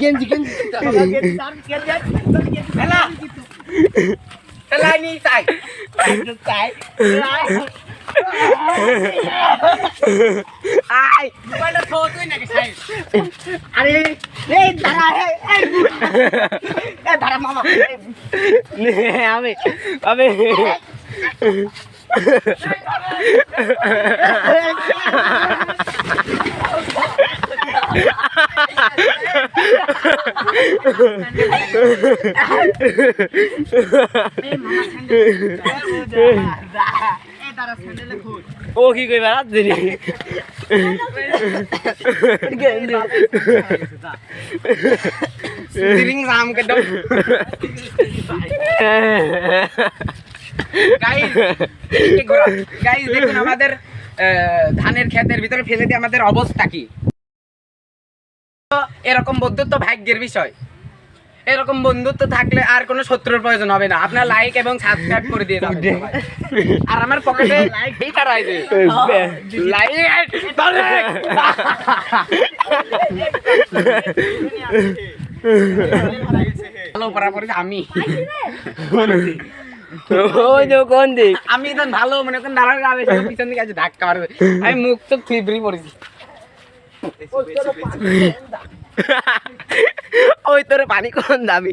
Genji, genji. Tala. Tala ni Sai. Sai. này, cái kau tu nak Sai? Ari, ni dara eh. Eh dara mama. Ni, ame, ame. ও কি কই বেড়াত দিনি সিরিং রাম কে দম guys দেখুন আমাদের ধানের ক্ষেতের ভিতরে ফেলে দিয়ে আমাদের অবস্থা কি? এরকম বন্ধুত্ব ভাগ্যের বিষয়। এরকম বন্ধুত্ব থাকলে আর কোনো শত্রুর প্রয়োজন হবে না। আপনার লাইক এবং সাবস্ক্রাইব করে দিয়ে সবাই। আর আমার পকেটে লাইক লাইক ভালো পরাপরি আমি। ওই যে কোন দিক? আমি তো ভালো মনে পিছন দিকে আছে ধাক্কা মারবে। আমি মুখ তো ফিবরি পড়েছি। ওই তোর পানি কোন দাবি?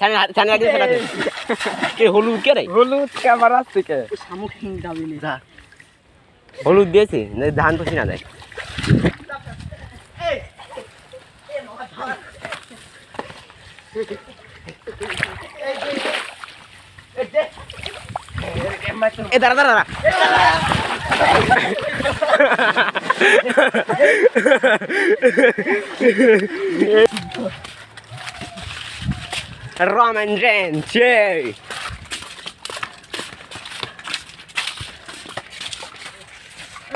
আসছে কে হলুদ কে রে? হলুদ ক্যামেরা থেকে শামুক হিং দাবি নে হলুদ দিয়েছে না ধান পচি না দেয়। এ দাঁড়া দাঁড়া দাঁড়া। Roman Reigns yay!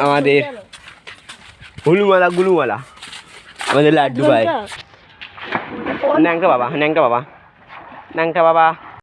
আমাদের হুলুমালা গুলুমালা আমাদের লাড্ডু ভাই ন্যাংটা বাবা ন্যাংটা বাবা ন্যাংটা বাবা